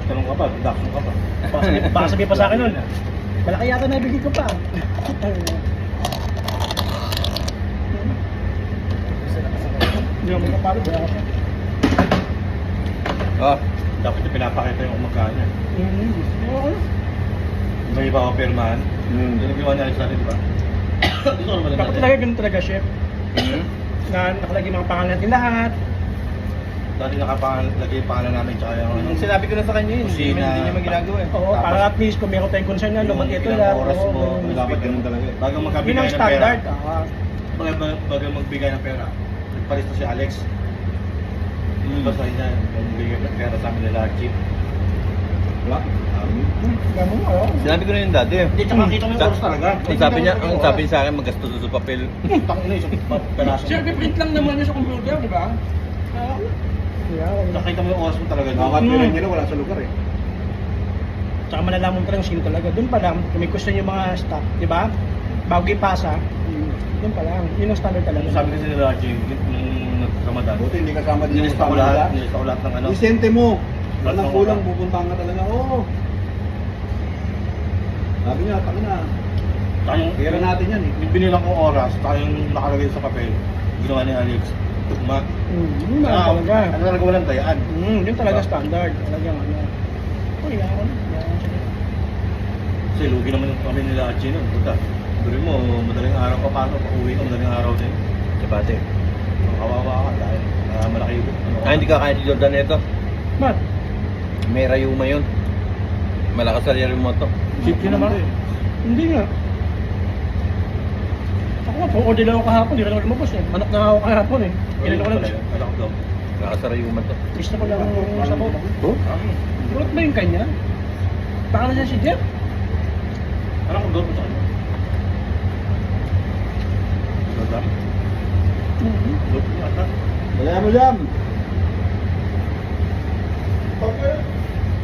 Tanong ka pa, deduction ka pa. Baka sabi, baka sabi pa sa akin nun. Malaki yata na ibigay ko pa. Hindi ako makapalo, wala ka pa. Oh, Dapat yung pinapakita yung magkano. eh. Mm, oo. May iba ako pirmahan. Mm. Yung ginawa niya sa atin, di ba? Ito naman Dapat talaga ganun talaga, chef. mm. Na nakalagay mga pangalan natin lahat. Dati nakapangalagay yung pangalan namin tsaka yung ano. Yung sinabi ko na sa kanya yun, hindi Kusina. hindi niya maginagawa eh. Oo, Tapos- para at least kung meron tayong concern na lumang ito ilang lang. oras oo, mo, ganun. dapat ganun talaga. Bago Yun ang ng pera. standard. Ah, Bago, bago magbigay ng pera, nagpalisto si Alex. Mm. Basta niya, yung bigay ng pera sa amin nila, cheap. Wala? hmm, ganun, oo. Sinabi ko na yun dati. Hindi, tsaka kita mo yung oras talaga. Ang sabi niya, ang sabi niya sa akin, magastos sa papel. Tangin na isang peraso. Sir, print lang naman yun sa computer, di ba? Nakita mo yung oras mo talaga. Dapat yun nila wala sa lugar eh. Tsaka malalaman mo talaga sino talaga. Doon pa lang, kung may question yung mga staff, di ba? Bago ipasa, doon pa lang. Yun ang standard talaga. Sabi kasi nila, Jim, nung nagkamadan. Buti hindi kasama din Nilista ko lahat, nilista ko lahat ng ano. Isente mo. Walang ng kulang, pupuntahan ka talaga. Oo. Sabi niya, takin na. Tsaka yung, Pera natin yan eh. yung binilang kong oras, tsaka yung nakalagay sa papel, ginawa ni Alex, tugma. Hmm, yun lang Ah, talaga. Ano talaga walang dayaan. Hmm, yun talaga standard. Talagang ano. Uy, ako na. Yan, sige. Kasi lugi naman yung kami nila at Gino. Puta, duri mo, madaling araw pa paano, pauwi ka, madaling araw din. Sabate. Ang kawawa ka dahil uh, malaki yung ano. Ah, hindi ka kaya si Jordan nito. Mat, May rayuma yun. Malakas sa mo to. Cheap yun naman. hindi nga. Ako order lang ako kahapon, hindi ka naman lumabas eh. Manok na ako kahapon eh. Ilan ko lang. Alam ko daw. Malakas sa rayuma to. Gusto ko lang sa bawah. Oh? Gulot ba yung kanya? Baka na siya si Jeff? Alam ko daw po sa kanya. Dodam po ata. Wala mo jam.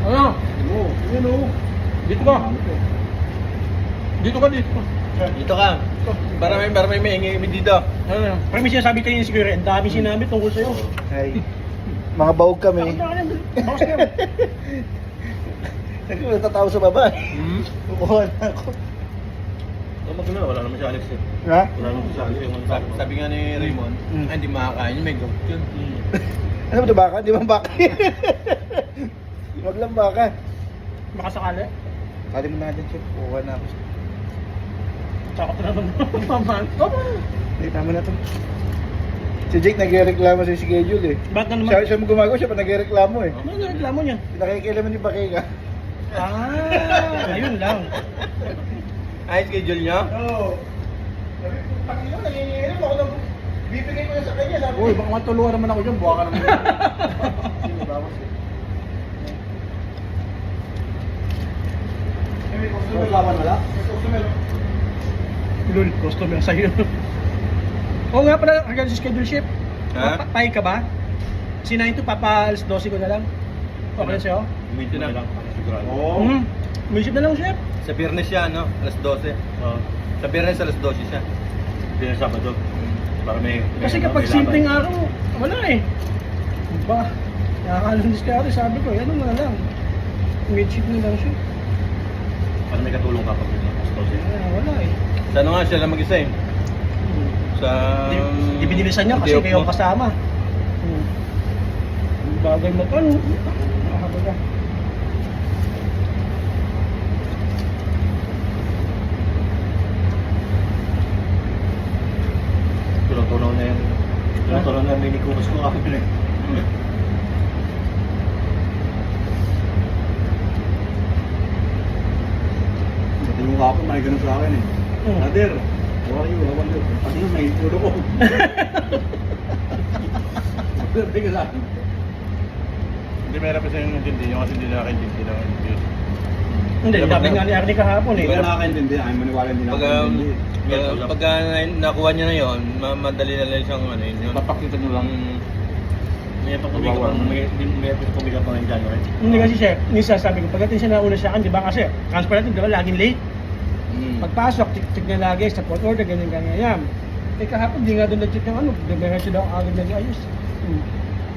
Ano? Oo. Yun o. Dito ka. Dito ka dito. Dito ka. Para may, para may maingay kami dito. Ano na? Parang may sinasabi kayo siguro, ang dami sinabi tungkol sa'yo. Ay. Mga bawog kami. Bawas ka. Kasi natatawa sa baba. Hmm? Kukuha na ako. Huwag magkala, wala naman si Alex eh. Ha? Wala naman si Alex yung Sabi, sabi nga ni Raymond, Mm. hindi makakain yun, may gout yun. Hmm. Ano ba ito baka? Di ba baka? Wag lang baka. Baka sakali. Kali mo natin chef. Kukuha na ako. Takot na naman. Tama na to. Si Jake nagre-reklamo sa schedule eh. Ba't na naman? Siya, siya mo gumagawa, siya pa nagre-reklamo eh. Ano yung reklamo niya? Nakikialaman yung bakika. Ah, ayun lang. Ay, schedule niya? Oo. Ko, Panginoon, nanginginom ako ng... Bibigay ko na sa kanya. Sabi Uy, baka matulungan naman ako dyan. Buha ka naman. Sino bawas eh? Eh, may customer laban wala? May customer. Lul, customer sa'yo. Oo nga pala, hanggang sa schedule ship. Ha? Pa- ka ba? Si 9 to papa alas 12 ko na lang. Okay na sa'yo? Medyo na lang, sigurado. Oo. Mhm. May ship na lang chef. Sa Biyernes siya, no? Alas 12. Oo. Sa Biyernes, alas 12 siya. Na Sabado. Para may... may- Kasi kapag may simpleng laban. araw, wala eh. Ba, nakakalunis ka rin, sabi ko, yan na lang. Mid-ship na lang siya. Para may katulong ka pag may siya. Wala, wala eh. Sa ano nga siya lang mag-isa eh. Sa... Di- Di binilisan niya kasi kayo kasama. Hmm. Bagay mo, ano? Nakakaba ka. Tunaw-tunaw na yung... Tunaw-tunaw na yung mini kuros ko ako eh. Tinong ka ako, may ganun sa akin eh. Brother, how are you? How are you? Pati yung ulo ko. Sabi ka sa akin. Hindi hirap kasi yung intindi nyo kasi hindi nakakaintindi ng English. Hindi, Dapat sabi na- nga ni Arnie kahapon eh. Hindi ka nakakaintindi. Ay, maniwala hindi Pag, um, nakakaintindi. pag, pag uh, nakuha niya na yun, ma- madali na lang siyang ano yun. yun. Papakita nyo lang. May pa pumiga pa, may, may pa pumiga pa ng January. Hindi kasi chef, minsan sabi ko, pagdating siya nauna sa akin, di ba kasi, transfer natin, di ba, laging late. Pagpasok, tik-tik na lagi sa port order, ganyan, ganyan, yan. Eh kahapon, di nga doon nag-check ng ano, diretso daw agad nag-ayos. Hmm.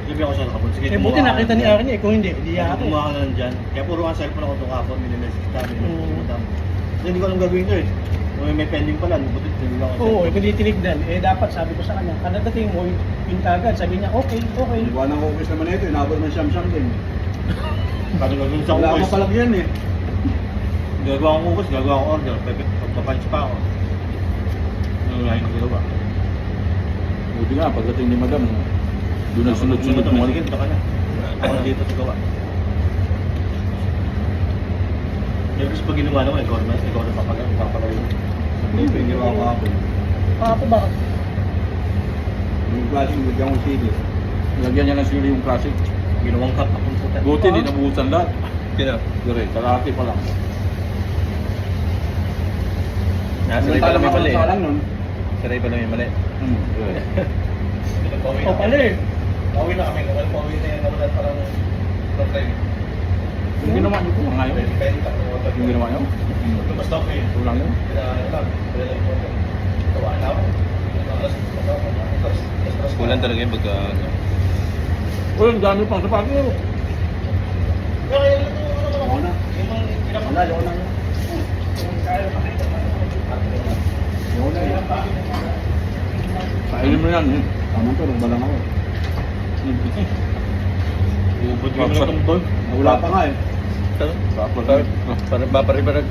Sabi ako siya nakapun. Sige, Eh, buti nakita na ni. Aaron eh. Kung hindi, hindi ako. kumuha ka na lang dyan. Kaya puro ang cellphone ako itong kapon, minimessage namin. Oo. Kasi hindi ko alam gagawin ko eh. Kung may pending pala, buti hindi lang ako. Oo, eh, kung di tinignan, eh dapat sabi ko sa kanya, kada dating mo, yung kagad, sabi niya, okay, okay. Iwan ng office naman ito, inabot ng siyam-siyam din. Sabi ko, dun sa Wala kukus. mo palag yan eh. Gagawa akong kukus, gagawa akong order. Pepe, pagpapunch pa ako. Ano nga yung gagawa? Buti nga, pagdating ni madam, doon ang sunod-sunod mo. mo. Sige, ito ka na. Ako dito sa gawa. Gusto pag ginawa naman, ikaw naman, ikaw na papagawa, papagawa. Hindi, hindi ako ako. Ah, po ba? Yung klaseng bigyan kong sige. Lagyan niya ng sili yung classic. Ginawang cup puta. Buti, hindi nabuhusan lahat. Sino? Dire, kalahati pa lang. Nasa pa lang may mali. Nun. Saray pa lang may mali. Hmm, O, pala eh. Pauwi na kami, kapag pauwi na yan, nawalan parang problem. Yung ginawa niyo po ngayon. Benta ko. Yung ginawa niyo? Lumabas daw ko eh. Kulang yun. Gawa na ako. Kulang talaga yung pagka... ano. Uy, ang dami pang sapato. Kaya ano naman ako Ako na. Yung mga pinaka- Wala, yun na yun. Yun na yun. Kainin mo yan. eh. Tama to, nagba lang ako. Ubod ko yung tumbol. Wala pa nga eh. Tapos, Par- Parang paparibarag.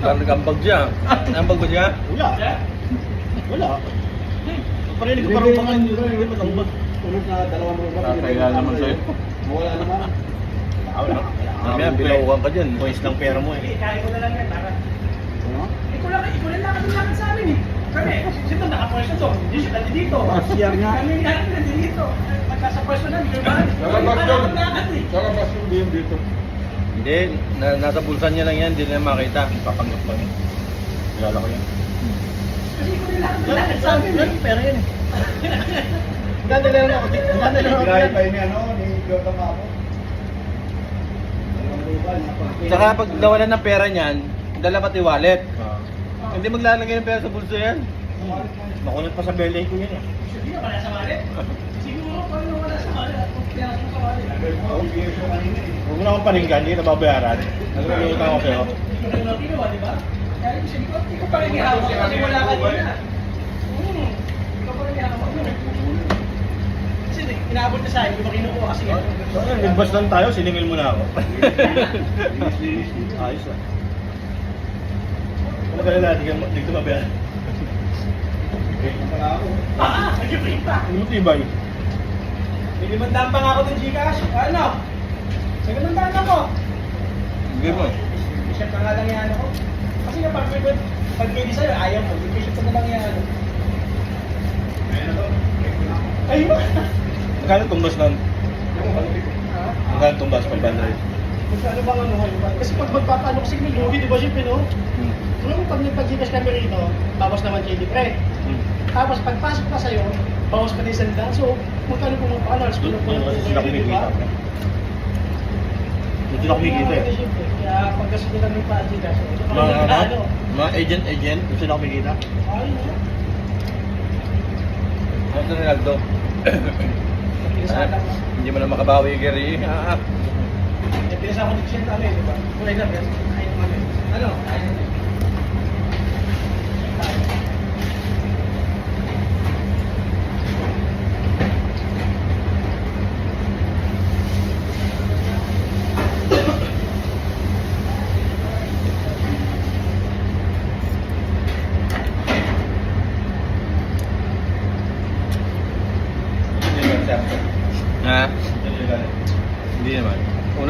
Parang nag-ambag siya. Nambag ba siya? Wala. Wala. Parinig ko parang mga hindi pa tambag. Sunod na dalawang mga Kakaya naman sa'yo. Wala naman. Wala. Mamaya, bilaukan ka dyan. Points ng pera mo eh. Kaya ko na lang yan, para. Ano? Lang, ikaw lang lakad ng lakad sa amin eh. Kami, sino nakapwesto to? Hindi siya nandito. Ah, siya nga. Kami lahat nandito. Magkasa pwesto na, di ba? Lalabas Wala yun. eh. Lalabas yung DM dito. Hindi, na, nasa bulsa niya lang yan. Hindi na makita. Papanggap pa rin. Kilala ko yan. Kasi ikaw lang lakad ng lakad sa amin eh. Pera yan eh. Ganda lang ako. Ganda lang ako. Binahe pa yun ni ano, ni Jordan Mapo. Dalawang lupa, napa. Saka pag nawalan ng pera niyan, dala pati wallet. Hindi maglalagay ng pera sa bulsa yan. Nakunat pa sa belly ko yun eh. Hindi ka wala sa wallet. Siguro, paano wala sa wallet? Ko. Huwag mo na akong paninggan, hindi na babayaran. Naglulutan ako pero. Hindi ko lang ginawa, di ba? Kaya ko sabi ko, pa rin ihawak kasi wala ka din na. Hmm, ikaw pa rin ihawak mo. Kasi inaabot na sa akin, di ba kinukuha kasi yan? Nagbas lang tayo, siningil mo na ako. Ayos ah. Ano kaya mabayaran. Ang pala ako. Ah, nag-free pa. Ano tibay? Nilimandaan pa nga ako ng Gcash. Ano? Nilimandaan ako. Hindi mo. Bishop ka nga lang yan ako. Kasi nga pag pag pag pwede sa'yo, ayaw mo. Bishop ka na lang yan. Ayun na mo. Magkano tumbas nun? Magkano tumbas? 500. Kung ano bang ano ba? Kasi pag magpapaano kasi may lugi, di ba siya no? Alam mo, pag nagpag-Gcash kami rito, bawas naman kay Dipre. Hmm. Tapos pagpasok pa sa'yo, bawas pa din sanda. So, magkano magpaano? Alas Doon kung doon kasi sila kumikita. Doon sila kumikita eh. Kaya pag kasi nila may ito Mga ano? ano? Mga agent-agent. Doon sila kumikita. Ayun na. Ano? Pinasa lang. Hindi mo na makabawi, Gary. Ah, Eh, pinasa ko ni Chien kami, di ba? Kulay na, pero ayun kami. Ano? Ayun. ha?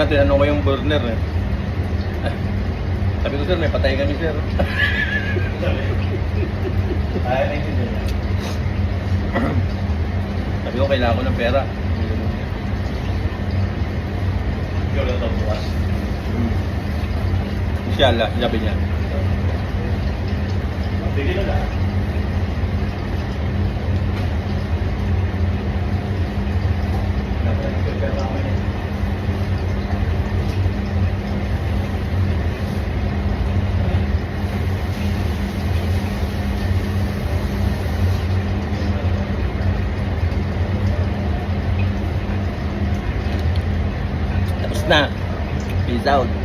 na tinanong ko yung burner eh. Sabi ko sir, may patay kami sir. Ay, naiintindihan. Sabi ko, kailangan ko ng pera. Yun na ito bukas. Inshallah, sabi niya. Sige na lang. Thank you. loud.